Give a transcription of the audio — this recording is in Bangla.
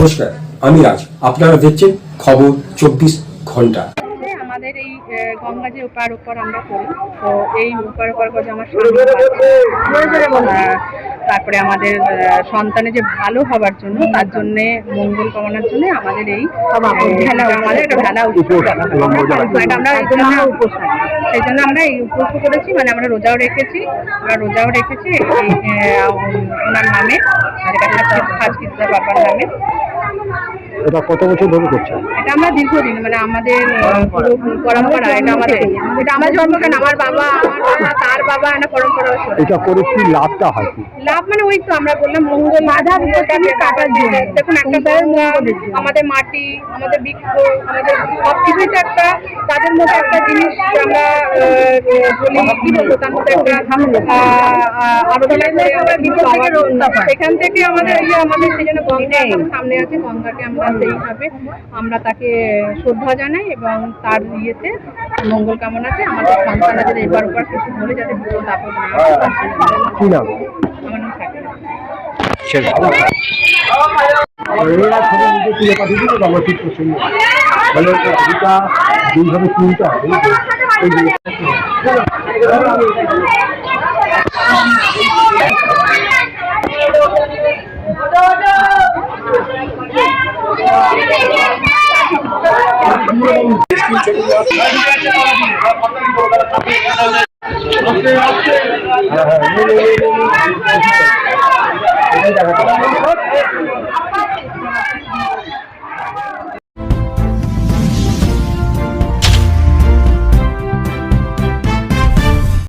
নমস্কার আমি রাজ আপনারা দেখছেন খবর চব্বিশ ঘণ্টা আমাদের এই গঙ্গা যে ওপার ওপার আমরা করি তো এই ওপার করে আমার তারপরে আমাদের সন্তানের যে ভালো হবার জন্য তার জন্য মঙ্গল কামনার জন্য আমাদের এই ভেলা হয়। সেই জন্য আমরা এই উপোস করেছি মানে আমরা রোজাও রেখেছি আমরা রোজাও রেখেছি ওনার নামে খাজ বাবার নামে এটা কত বছর ধরে করছেন এটা আমরা দীর্ঘদিন মানে আমাদের পরম্পরা এটা আমাদের এটা আমার জন্মগান আমার বাবা আমার তার বাবা এটা পরম্পরা। এটা করে কি লাভটা হয় কি? লাভ মানে ওই তো আমরা বললাম মঙ্গল বাধা বিপত্তি কাটার জন্য। দেখুন একটা গঙ্গা আমাদের মাটি আমাদের বৃক্ষ আমাদের সব কিছুই তো একটা তাদের মধ্যে একটা জিনিস আমরা বলি কি বলব তার মধ্যে একটা পাই। সেখান থেকে আমাদের এই যে আমাদের সেই জন্য গঙ্গা সামনে আছে গঙ্গাকে আমরা সেইভাবে আমরা তাকে শ্রদ্ধা জানাই এবং তার ইয়েতে মঙ্গল কামনাতে আমাদের সন্তানদের এবার ওবার কিছু বলে যাতে বিপদ আপদ না আমার নাম হ্যাঁ হ্যাঁ।